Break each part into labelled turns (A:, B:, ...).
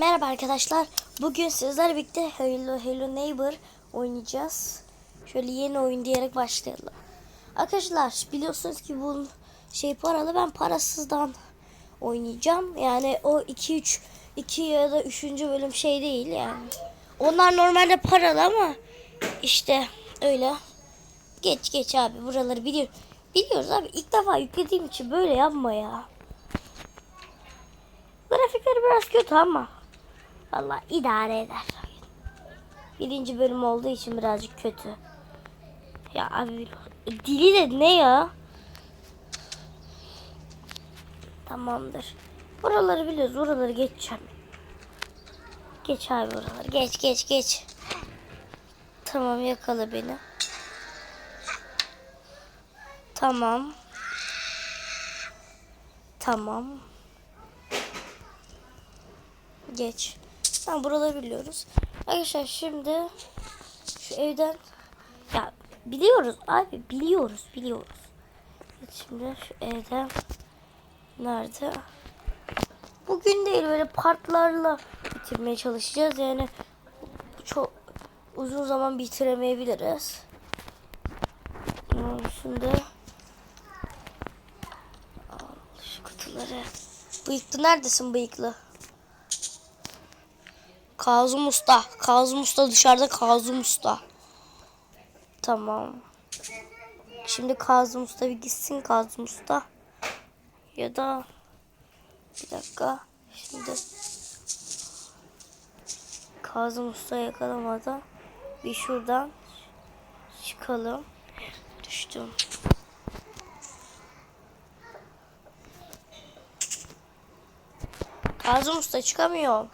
A: Merhaba arkadaşlar. Bugün sizlerle birlikte Hello Hello Neighbor oynayacağız. Şöyle yeni oyun diyerek başlayalım. Arkadaşlar biliyorsunuz ki bu şey paralı. Ben parasızdan oynayacağım. Yani o 2 3 2 ya da 3. bölüm şey değil yani. Onlar normalde paralı ama işte öyle. Geç geç abi buraları biliyor. Biliyoruz abi ilk defa yüklediğim için böyle yapma ya. Grafikleri biraz kötü ama Vallahi idare eder. Birinci bölüm olduğu için birazcık kötü. Ya abi dili de ne ya? Tamamdır. Buraları biliyoruz. Buraları geçeceğim. Geç abi buraları. Geç geç geç. Tamam yakala beni. Tamam. Tamam. Geç. Tamam buraları biliyoruz. Arkadaşlar şimdi şu evden ya biliyoruz abi biliyoruz biliyoruz. Şimdi şu evden nerede? Bugün değil böyle partlarla bitirmeye çalışacağız. Yani çok uzun zaman bitiremeyebiliriz. Şimdi şu kutuları. Bıyıklı neredesin bıyıklı? Kazım Usta. Kazım Usta dışarıda Kazım Usta. Tamam. Şimdi Kazım Usta bir gitsin Kazım Usta. Ya da bir dakika. Şimdi Kazım Usta yakalamadan bir şuradan çıkalım. Düştüm. Kazım Usta çıkamıyor.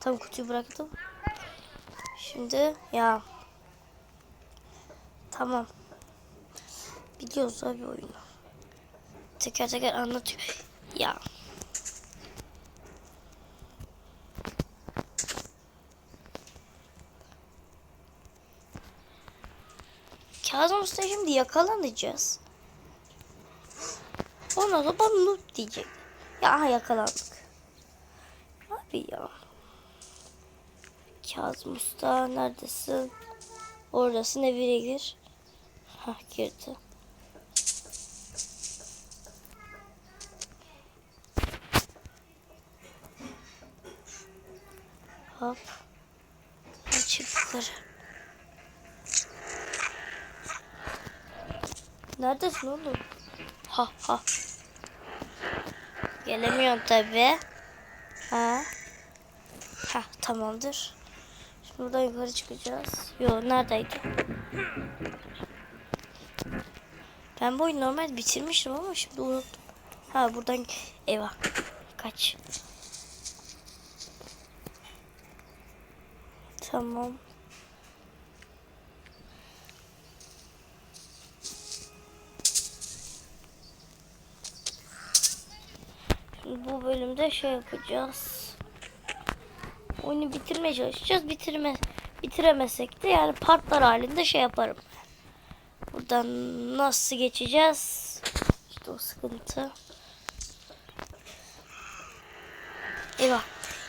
A: Tam kutuyu bıraktım. Şimdi ya. Tamam. Biliyoruz abi oyunu. Teker teker anlatıyor. Ya. Kazım Usta şimdi yakalanacağız. Ona da bana diyecek. Ya yakalandık. Abi ya. Kazım Usta neredesin? Oradasın evine gir. Hah girdi. Hop. Çık yukarı. Neredesin oğlum? Ha ha. Gelemiyorsun tabi. Ha. Ha tamamdır. Buradan yukarı çıkacağız. Yo neredeydi? Ben bu oyunu normal bitirmiştim ama şimdi unuttum. Ha buradan eyvah. Kaç. Tamam. Şimdi bu bölümde şey yapacağız. Oyunu bitirmeye çalışacağız. Bitirme, bitiremesek de yani partlar halinde şey yaparım. Buradan nasıl geçeceğiz? İşte o sıkıntı. Eyvah.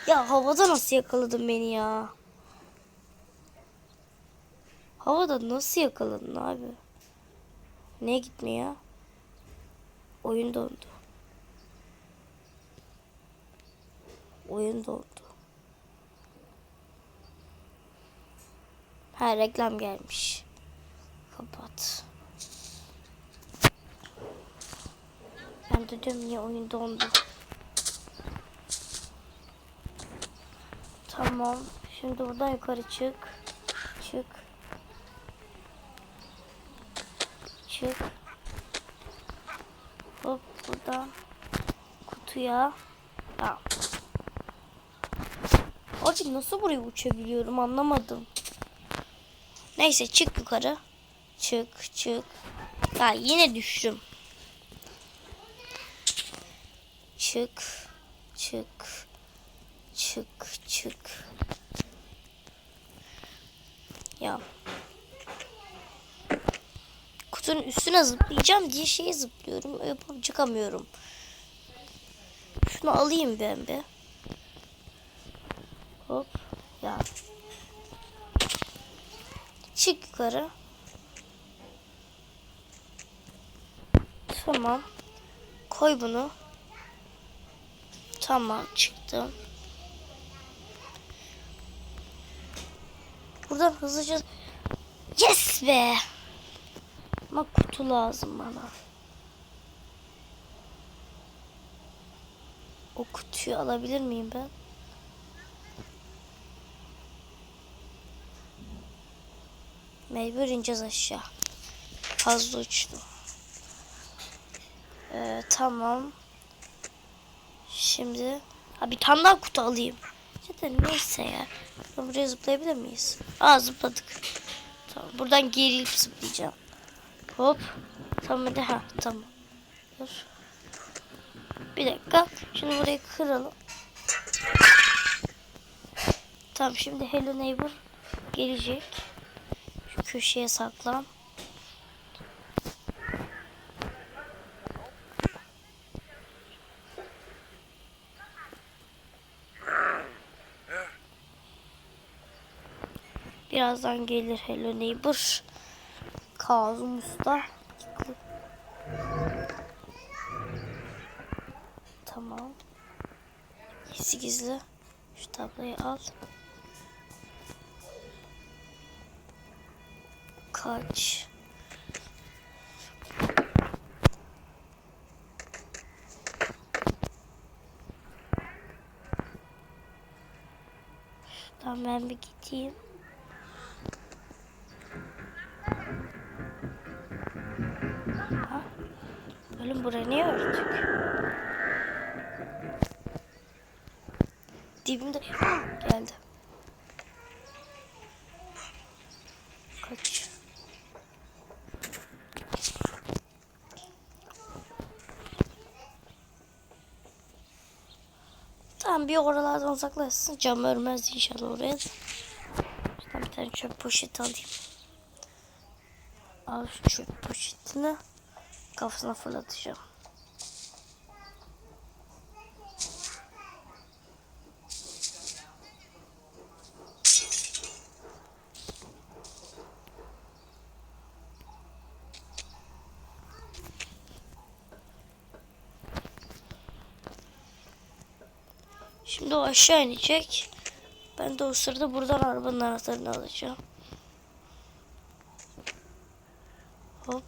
A: Ya havada nasıl yakaladın beni ya? Havada nasıl yakaladın abi? Ne gitmiyor? Oyun dondu. Oyun dondu. Ha reklam gelmiş. Kapat. Ben de diyorum niye oyun dondu. Tamam. Şimdi buradan yukarı çık. Çık. Çık. Hop buradan kutuya. Ya. Abi nasıl buraya uçabiliyorum anlamadım. Neyse çık yukarı. Çık çık. Ya yine düştüm. Çık. Çık. Çık çık. Ya. Kutunun üstüne zıplayacağım diye şeye zıplıyorum. Yapıp çıkamıyorum. Şunu alayım ben bir. Hop. Ya. Çık yukarı. Tamam. Koy bunu. Tamam çıktım. Buradan hızlıca... Yes be! Ama kutu lazım bana. O kutuyu alabilir miyim ben? Mecbur ineceğiz aşağı. Fazla uçtu. Ee, tamam. Şimdi ha bir tane daha kutu alayım. Zaten neyse ya. Buraya zıplayabilir miyiz? Aa zıpladık. Tamam buradan gerilip zıplayacağım. Hop. Tamam hadi ha tamam. Dur. Bir dakika. Şimdi burayı kıralım. Tamam şimdi Hello Neighbor gelecek. Köşeye saklan. Birazdan gelir Hello Neighbor. Kazım Usta. Tamam. Gizli gizli. Şu tablayı al. Kaç. Şuradan ben bir gideyim. Ha? Oğlum buraya niye ördük? Dibimde geldi. Kaç. Tamam bir oralardan uzaklaşsın. Cam örmez inşallah oraya. Şuradan bir tane çöp poşeti alayım. Al şu çöp poşetini. Kafasına fırlatacağım. Şimdi o aşağı inecek. Ben de o sırada buradan arabanın anahtarını alacağım. Hop.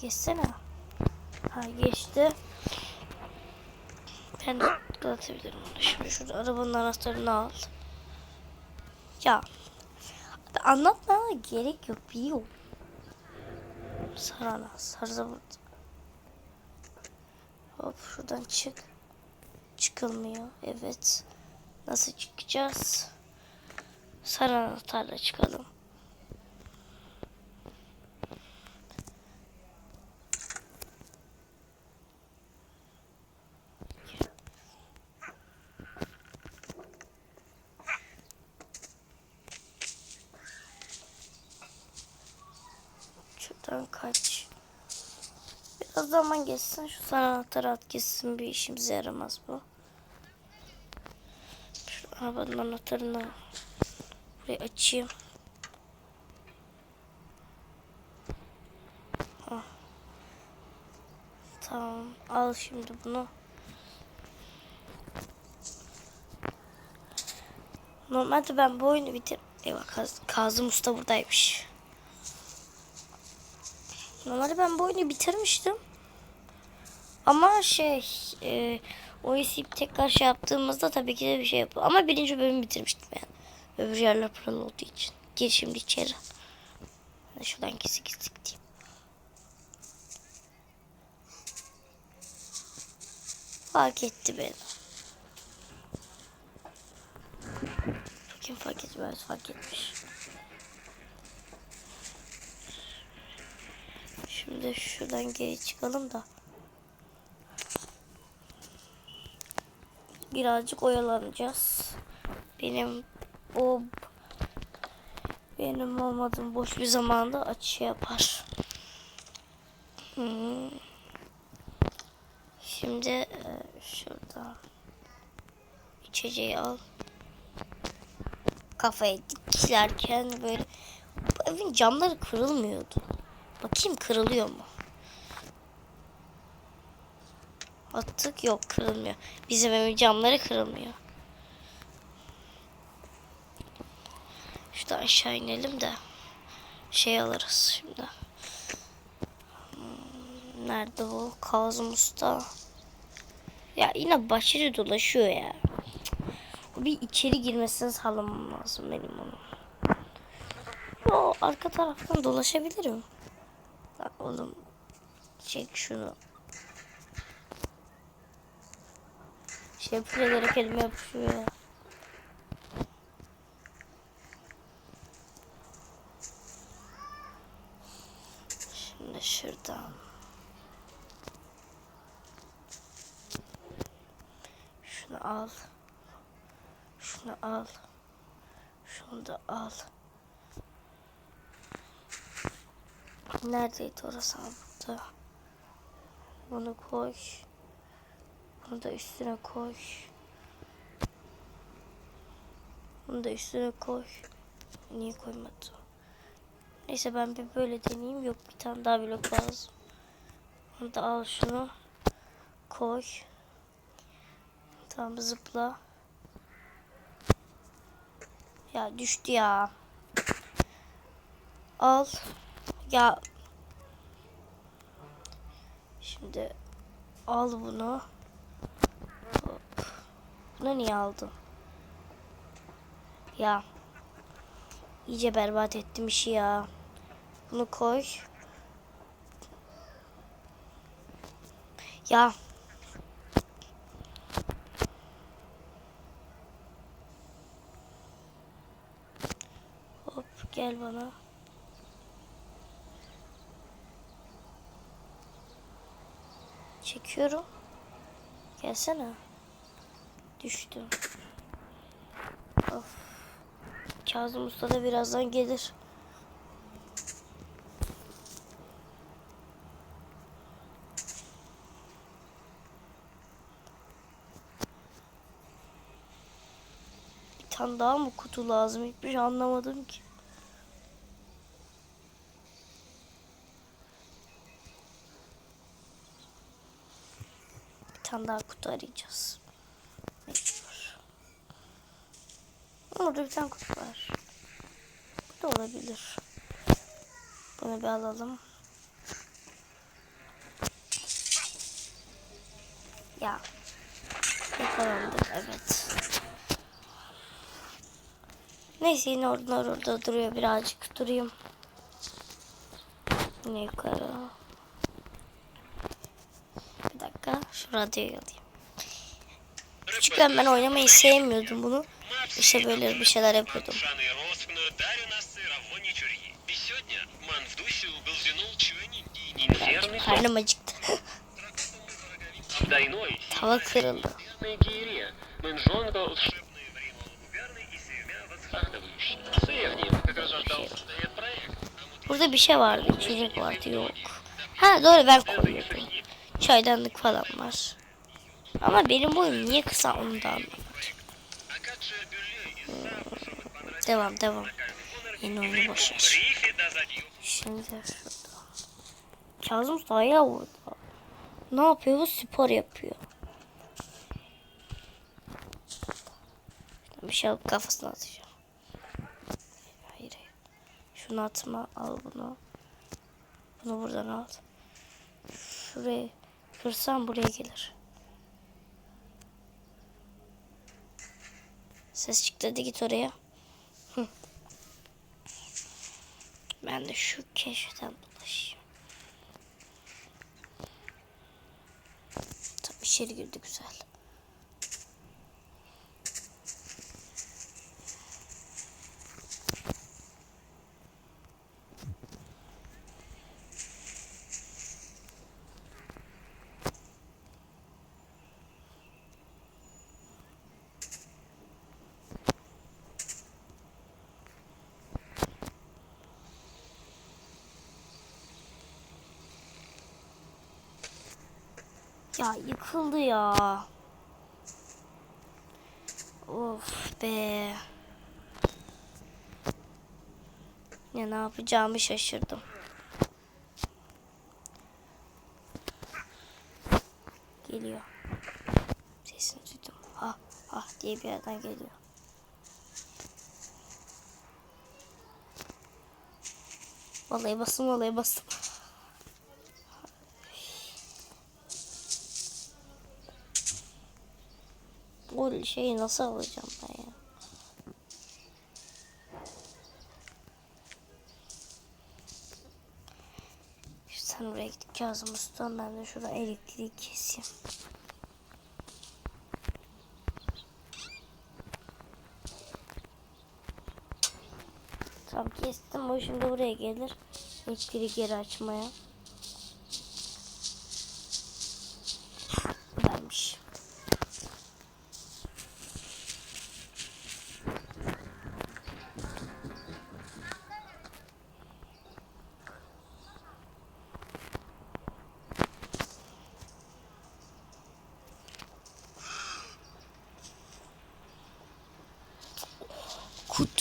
A: Geçsene. Ha geçti. Ben de atabilirim onu. Şimdi şurada arabanın anahtarını al. Ya. Anlatmana gerek yok biliyorum. Sarana. Sarıda burada. Hop şuradan çık. Çıkılmıyor. Evet. Nasıl çıkacağız? Sarı anahtarla çıkalım. Şuradan kaç. Biraz zaman geçsin. Şu sarı anahtarı at gitsin. Bir işimize yaramaz bu. Şu arabanın anahtarını buraya açayım. Tamam. Al şimdi bunu. Normalde ben bu oyunu bitir... Eyvah Kaz Kazım Usta buradaymış. Normalde ben bu oyunu bitirmiştim. Ama şey e, o isip tekrar şey yaptığımızda tabii ki de bir şey yapıyor. Ama birinci bölümü bitirmiştim yani. Öbür yerler paralı olduğu için. Gir şimdi içeri. Şuradan gizli gizli gideyim. Fark etti beni. Kim fark etmez fark etmiş. Şimdi şuradan geri çıkalım da. Birazcık oyalanacağız. Benim o Yeğenim olmadığım boş bir zamanda açı yapar. Hmm. Şimdi e, şurada içeceği al. Kafaya diklerken böyle bu evin camları kırılmıyordu. Bakayım kırılıyor mu? Attık yok kırılmıyor. Bizim evin camları kırılmıyor. Şuradan aşağı inelim de şey alırız şimdi. Hmm, Nerede o? Kazım Usta. Ya yine başarı dolaşıyor ya. Bir içeri girmesini sağlamam lazım benim onun. O arka taraftan dolaşabilirim. Lan oğlum çek şunu. Şey yapıyor elime yapışıyor ya. Şimdi şuradan. Şunu al. Şunu al. Şunu da al. Neredeydi orası? Burada. Bunu koy. Bunu da üstüne koy. Bunu da üstüne koy. Niye koymadım? Neyse ben bir böyle deneyeyim. Yok bir tane daha blok lazım. Bunu da al şunu. Koy. Tamam zıpla. Ya düştü ya. Al. Ya. Şimdi al bunu. Bunu niye aldın? Ya. İyice berbat ettim işi ya. Bunu koy. Ya. Hop gel bana. Çekiyorum. Gelsene. Düştüm. Of. Kazım Usta da birazdan gelir. Bir tane daha mı kutu lazım? Hiçbir şey anlamadım ki. Tane daha kutu arayacağız. Mecbur. Orada bir tane kutu var. Bu da olabilir. Bunu bir alalım. Ya. Yakalandık evet. Neyse yine orada orada duruyor birazcık durayım. Yine yukarı. Bir dakika şu radyoyu alayım. Küçükken ben oynamayı sevmiyordum bunu. İşte böyle bir şeyler yapıyordum.
B: Ben,
A: karnım acıktı. Tava kırıldı. Burada bir şey vardı. Çocuk vardı yok. Ha doğru ben koyuyordum çaydanlık falan var. Ama benim boyum niye kısa onu da Devam devam. Yeni oyunu
B: boşver.
A: Şimdi şurada. Kazım Daya burada. Ne yapıyor? Bu spor yapıyor. Bir şey alıp kafasına atacağım. Hayır hayır. Şunu atma. Al bunu. Bunu buradan al. Şuraya kırsam buraya gelir. Ses çıktı hadi git oraya. Ben de şu keşften dolaşayım. Tam içeri girdi güzel. Ya yıkıldı ya. Of be. Ya ne yapacağımı şaşırdım. Geliyor. Sesini duydum. Ah ah diye bir yerden geliyor. Vallahi bastım vallahi bastım. O şeyi nasıl alacağım ben ya? Sen oraya gidip Kazım Usta'dan ben de şurada elektriği keseyim. Tam kestim o şimdi buraya gelir. Elektriği geri açmaya. Buradaymış.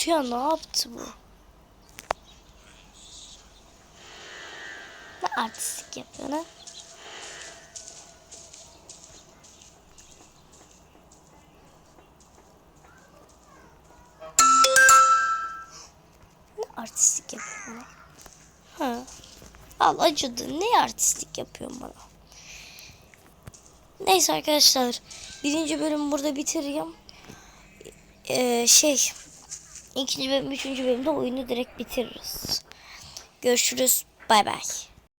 A: Kutuya ne yaptı bu? Ne artistlik yapıyor ne? Ne artistlik yapıyor bana? Ha. Al acıdı. Ne artistlik yapıyorsun bana? Neyse arkadaşlar. Birinci bölümü burada bitireyim. Ee, şey. İkinci bölüm, üçüncü bölümde oyunu direkt bitiririz. Görüşürüz. Bay bay.